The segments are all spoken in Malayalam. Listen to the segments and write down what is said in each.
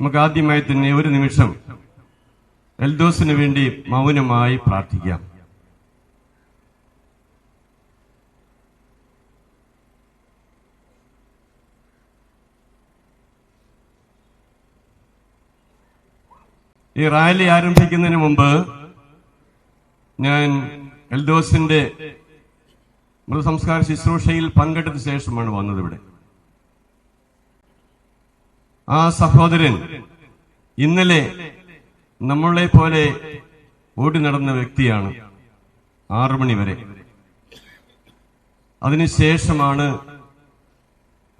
നമുക്ക് ആദ്യമായി തന്നെ ഒരു നിമിഷം എൽദോസിന് വേണ്ടി മൗനമായി പ്രാർത്ഥിക്കാം. ഈ റാലി ആരംഭിക്കുന്നതിന് മുമ്പ് ഞാൻ എൽദോസിന്റെ മൃതസംസ്കാര ശുശ്രൂഷയിൽ പങ്കെടുത്ത ശേഷമാണ് വന്നത് ഇവിടെ. ആ സഹോദരൻ ഇന്നലെ നമ്മളെ പോലെ ഓടി നടന്ന വ്യക്തിയാണ് ആറു മണി വരെ. അതിനുശേഷമാണ്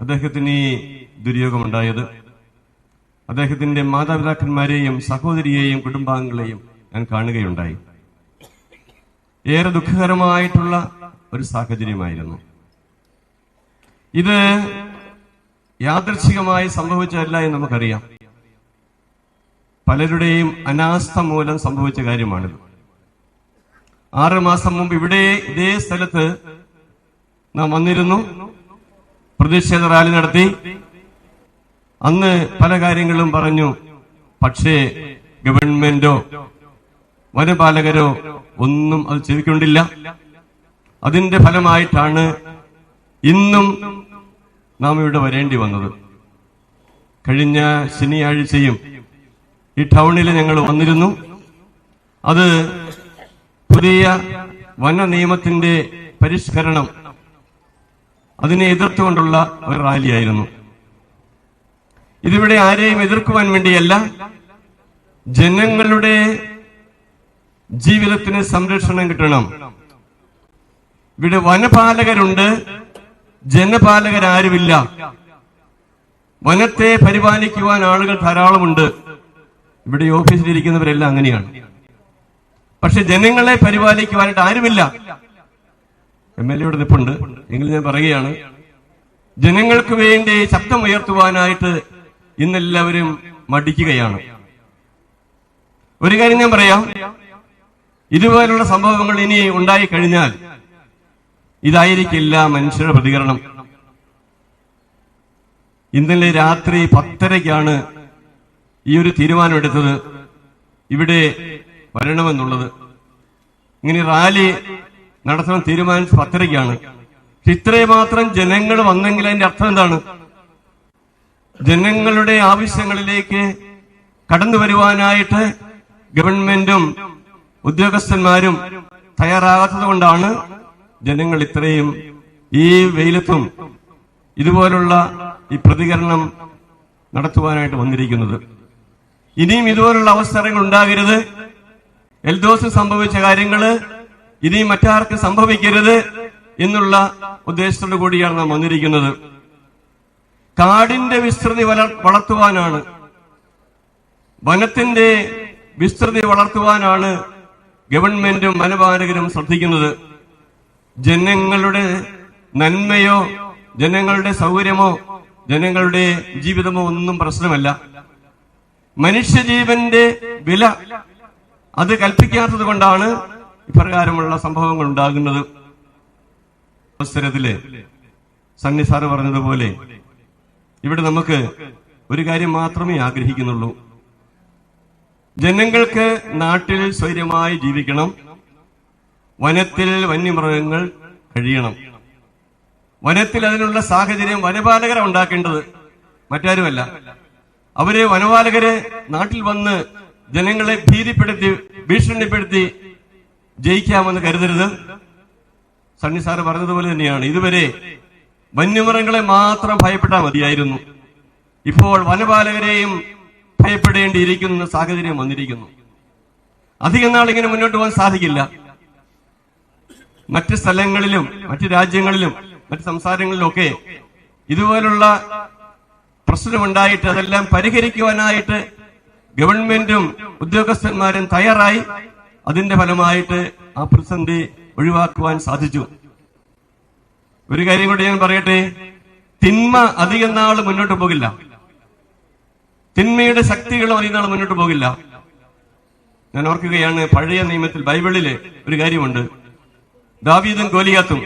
അദ്ദേഹത്തിന് ഈ ദുര്യോഗമുണ്ടായത്. അദ്ദേഹത്തിന്റെ മാതാപിതാക്കന്മാരെയും സഹോദരിയെയും കുടുംബാംഗങ്ങളെയും ഞാൻ കാണുകയുണ്ടായി. ഏറെ ദുഃഖകരമായിട്ടുള്ള ഒരു സാഹചര്യമായിരുന്നു. ഇത് യാദൃച്ഛികമായി സംഭവിച്ചതല്ല എന്ന് നമുക്കറിയാം. പലരുടെയും അനാസ്ഥ മൂലം സംഭവിച്ച കാര്യമാണിത്. ആറ് മാസം മുമ്പ് ഇവിടെ ഇതേ സ്ഥലത്ത് നാം വന്നിരുന്നു. പ്രതിഷേധ റാലി നടത്തി. അന്ന് പല കാര്യങ്ങളും പറഞ്ഞു. പക്ഷേ ഗവൺമെന്റോ വനപാലകരോ ഒന്നും അത് ചെവിക്കൊണ്ടില്ല അതിന്റെ ഫലമായിട്ടാണ് ഇന്നും നാം ഇവിടെ വരേണ്ടി വന്നത്. കഴിഞ്ഞ ശനിയാഴ്ചയും ഈ ടൗണിൽ ഞങ്ങൾ വന്നിരുന്നു. അത് പുതിയ വന നിയമത്തിന്റെ പരിഷ്കരണം അതിനെ എതിർത്തുകൊണ്ടുള്ള ഒരു റാലിയായിരുന്നു. ഇതിവിടെ ആരെയും എതിർക്കുവാൻ വേണ്ടിയല്ല ജനങ്ങളുടെ ജീവിതത്തിന് സംരക്ഷണം കിട്ടണം. ഇവിടെ വനപാലകരുണ്ട് ജനപാലകരാരുമില്ല. വനത്തെ പരിപാലിക്കുവാൻ ആളുകൾ ധാരാളമുണ്ട്. ഇവിടെ ഓഫീസിലിരിക്കുന്നവരെല്ലാം അങ്ങനെയാണ്. പക്ഷെ ജനങ്ങളെ പരിപാലിക്കുവാനായിട്ട് ആരുമില്ല. എം എൽ എയുടെ നിപ്പുണ്ട്. എങ്കിൽ ഞാൻ പറയുകയാണ് ജനങ്ങൾക്ക് വേണ്ടി ശബ്ദം ഉയർത്തുവാനായിട്ട് ഇന്നെല്ലാവരും മടിക്കുകയാണ്. ഒരു കാര്യം ഞാൻ പറയാം. ഇതുപോലുള്ള സംഭവങ്ങൾ ഇനി ഉണ്ടായി കഴിഞ്ഞാൽ ഇതായിരിക്കില്ല മനുഷ്യരുടെ പ്രതികരണം. ഇന്നലെ രാത്രി പത്തരയ്ക്കാണ് ഈ ഒരു തീരുമാനമെടുത്തത് ഇവിടെ വരണമെന്നുള്ളത്. ഇങ്ങനെ റാലി നടത്തണം തീരുമാനിച്ച പത്തരയ്ക്കാണ്. ഇത്രയും മാത്രം ജനങ്ങൾ വന്നെങ്കിൽ അതിന്റെ അർത്ഥം എന്താണ്? ജനങ്ങളുടെ ആവശ്യങ്ങളിലേക്ക് കടന്നു വരുവാനായിട്ട് ഗവൺമെന്റും ഉദ്യോഗസ്ഥന്മാരും തയ്യാറാകാത്തത് കൊണ്ടാണ് ജനങ്ങൾ ഇത്രയും ഈ വെയിലത്തും ഇതുപോലുള്ള ഈ പ്രതികരണം നടത്തുവാനായിട്ട് വന്നിരിക്കുന്നത്. ഇനിയും ഇതുപോലുള്ള അവസരങ്ങൾ ഉണ്ടാകരുത്. എൽദോസ് സംഭവിച്ച കാര്യങ്ങൾ ഇനിയും മറ്റാർക്കും സംഭവിക്കരുത് എന്നുള്ള ഉദ്ദേശത്തോടു കൂടിയാണ് നാം വന്നിരിക്കുന്നത്. കാടിന്റെ വിസ്തൃതി വളർ- വളർത്തുവാനാണ്. വനത്തിന്റെ വിസ്തൃതി വളർത്തുവാനാണ് ഗവൺമെന്റും വനപാലകരും ശ്രദ്ധിക്കുന്നത്. ജനങ്ങളുടെ നന്മയോ ജനങ്ങളുടെ സൗകര്യമോ ജനങ്ങളുടെ ജീവിതമോ ഒന്നും പ്രശ്നമല്ല. മനുഷ്യജീവന്റെ വില അത് കൽപ്പിക്കാത്തത് കൊണ്ടാണ് ഇപ്രകാരമുള്ള സംഭവങ്ങൾ ഉണ്ടാകുന്നത്. അവസരത്തിൽ സണ്ണി പറഞ്ഞതുപോലെ ഇവിടെ നമുക്ക് ഒരു കാര്യം മാത്രമേ ആഗ്രഹിക്കുന്നുള്ളൂ. ജനങ്ങൾക്ക് നാട്ടിൽ സ്വൈര്യമായി ജീവിക്കണം. വനത്തിൽ വന്യമൃഗങ്ങൾ കഴിയണം. വനത്തിൽ അതിനുള്ള സാഹചര്യം വനപാലകരെ ഉണ്ടാക്കേണ്ടത്. മറ്റാരുമല്ല. അവരെ വനപാലകരെ നാട്ടിൽ വന്ന് ജനങ്ങളെ ഭീതിപ്പെടുത്തി ഭീഷണിപ്പെടുത്തി ജയിക്കാമെന്ന് കരുതരുത്. സണ്ണി സാറ് പറഞ്ഞതുപോലെ തന്നെയാണ്. ഇതുവരെ വന്യമൃഗങ്ങളെ മാത്രം ഭയപ്പെട്ടാൽ മതിയായിരുന്നു. ഇപ്പോൾ വനപാലകരെയും ഭയപ്പെടേണ്ടിയിരിക്കുന്ന സാഹചര്യം വന്നിരിക്കുന്നു. അധികം നാൾ ഇങ്ങനെ മുന്നോട്ട് പോകാൻ സാധിക്കില്ല. മറ്റ് സ്ഥലങ്ങളിലും മറ്റ് രാജ്യങ്ങളിലും മറ്റ് സംസ്ഥാനങ്ങളിലും ഒക്കെ ഇതുപോലുള്ള പ്രശ്നമുണ്ടായിട്ട് അതെല്ലാം പരിഹരിക്കുവാനായിട്ട് ഗവൺമെന്റും ഉദ്യോഗസ്ഥന്മാരും തയ്യാറായി. അതിന്റെ ഫലമായിട്ട് ആ പ്രതിസന്ധി ഒഴിവാക്കുവാൻ സാധിച്ചു. ഒരു കാര്യം കൂടി ഞാൻ പറയട്ടെ. തിന്മ അധികം നാൾ മുന്നോട്ട് പോകില്ല. തിന്മയുടെ ശക്തികളും അധികം നാൾ മുന്നോട്ട് പോകില്ല. ഞാൻ ഓർക്കുകയാണ് പഴയ നിയമത്തിൽ ബൈബിളിൽ ഒരു കാര്യമുണ്ട്. ദാവീദും ഗോലിയാത്തും.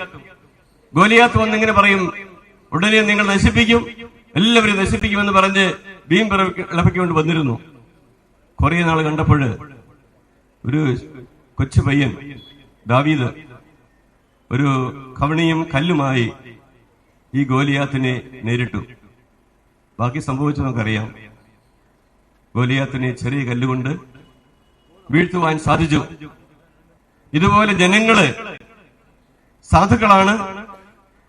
ഗോലിയാത്ത് വന്നിങ്ങനെ പറയും ഉടനെ നിങ്ങൾ നശിപ്പിക്കും. എല്ലാവരും നശിപ്പിക്കുമെന്ന് പറഞ്ഞ് ഭീം ഇളപ്പിക്കൊണ്ട് വന്നിരുന്നു. കുറെ നാൾ കണ്ടപ്പോൾ ഒരു കൊച്ചു പയ്യൻ ദാവീദ് ഒരു കവണിയും കല്ലുമായി ഈ ഗോലിയാത്തിനെ നേരിട്ടു. ബാക്കി സംഭവിച്ചു നമുക്കറിയാം. ഗോലിയാത്തിനെ ചെറിയ കല്ലുകൊണ്ട് വീഴ്ത്തുവാൻ സാധിച്ചു. ഇതുപോലെ ജനങ്ങൾ സാധുക്കളാണ്.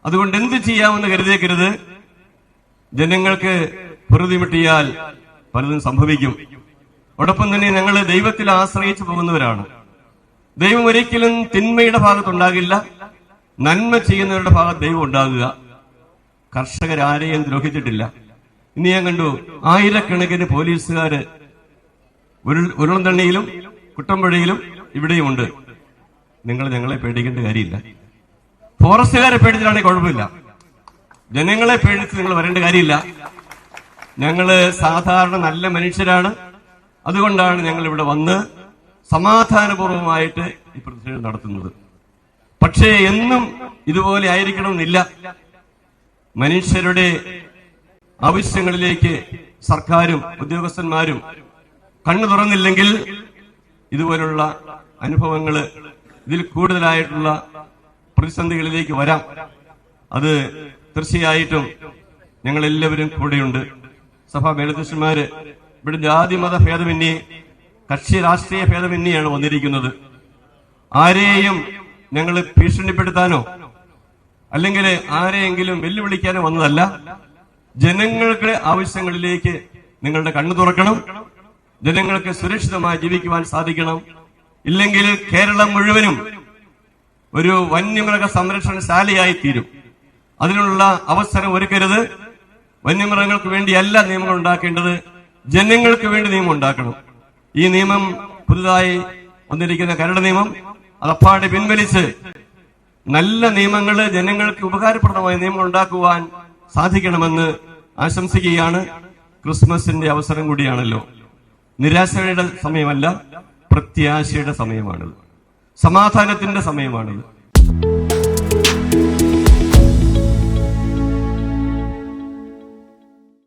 അതുകൊണ്ട് എന്ത് ചെയ്യാമെന്ന് കരുതേക്കരുത് ജനങ്ങൾക്ക് പൊറുതിമുട്ടിയാൽ പലതും സംഭവിക്കും. അതോടൊപ്പം തന്നെ ഞങ്ങൾ ദൈവത്തിൽ ആശ്രയിച്ചു പോകുന്നവരാണ്. ദൈവം ഒരിക്കലും തിന്മയുടെ ഭാഗത്തുണ്ടാകില്ല. നന്മ ചെയ്യുന്നവരുടെ ഭാഗത്ത് ദൈവം ഉണ്ടാകുക. കർഷകരാരെയും ദ്രോഹിച്ചിട്ടില്ല. ഇനി ഞാൻ കണ്ടു ആയിരക്കണക്കിന് പോലീസുകാര് ഉരുളന്തണ്ണിയിലും കുട്ടമ്പുഴയിലും ഇവിടെയുമുണ്ട്. നിങ്ങൾ ഞങ്ങളെ പേടിക്കേണ്ട കാര്യമില്ല. ഫോറസ്റ്റുകാരെ പേടിച്ചിട്ടാണെങ്കിൽ കുഴപ്പമില്ല. ജനങ്ങളെ പേടിച്ച് നിങ്ങൾ വരേണ്ട കാര്യമില്ല. ഞങ്ങൾ സാധാരണ നല്ല മനുഷ്യരാണ്. അതുകൊണ്ടാണ് ഞങ്ങൾ ഇവിടെ വന്ന് സമാധാനപൂർവമായിട്ട് ഈ പ്രതിഷേധം നടത്തുന്നത്. പക്ഷേ എന്നും ഇതുപോലെ ആയിരിക്കണമെന്നില്ല. മനുഷ്യരുടെ ആവശ്യങ്ങളിലേക്ക് സർക്കാരും ഉദ്യോഗസ്ഥന്മാരും കണ്ണു തുറന്നില്ലെങ്കിൽ ഇതുപോലുള്ള അനുഭവങ്ങൾ ഇതിൽ കൂടുതലായിട്ടുള്ള പ്രതിസന്ധികളിലേക്ക് വരാം. അത് തീർച്ചയായിട്ടും ഞങ്ങൾ എല്ലാവരും കൂടെയുണ്ട്. സഭാ മേലധ്യക്ഷന്മാര് ഇവിടെ ജാതി മത ഭേദമന്യേ കക്ഷി രാഷ്ട്രീയ ഭേദമന്യാണ് വന്നിരിക്കുന്നത്. ആരെയും ഞങ്ങൾ ഭീഷണിപ്പെടുത്താനോ അല്ലെങ്കിൽ ആരെയെങ്കിലും വെല്ലുവിളിക്കാനോ വന്നതല്ല. ജനങ്ങളുടെ ആവശ്യങ്ങളിലേക്ക് നിങ്ങളുടെ കണ്ണു തുറക്കണം. ജനങ്ങൾക്ക് സുരക്ഷിതമായി ജീവിക്കുവാൻ സാധിക്കണം. ഇല്ലെങ്കിൽ കേരളം മുഴുവനും ഒരു വന്യമൃഗ സംരക്ഷണശാലയായി തീരും അതിനുള്ള അവസരം ഒരുക്കരുത്. വന്യമൃഗങ്ങൾക്ക് വേണ്ടിയല്ല നിയമങ്ങൾ ഉണ്ടാക്കേണ്ടത്. ജനങ്ങൾക്ക് വേണ്ടി നിയമം ഉണ്ടാക്കണം. ഈ നിയമം പുതുതായി വന്നിരിക്കുന്ന കരട് നിയമം അത് അപ്പാടെ പിൻവലിച്ച് നല്ല നിയമങ്ങൾ ജനങ്ങൾക്ക് ഉപകാരപ്രദമായ നിയമങ്ങൾ ഉണ്ടാക്കുവാൻ സാധിക്കണമെന്ന് ആശംസിക്കുകയാണ്. ക്രിസ്മസിന്റെ അവസരം കൂടിയാണല്ലോ. നിരാശയുടെ സമയമല്ല പ്രത്യാശയുടെ സമയമാണിത്. സമാധാനത്തിന്റെ സമയമാണിത്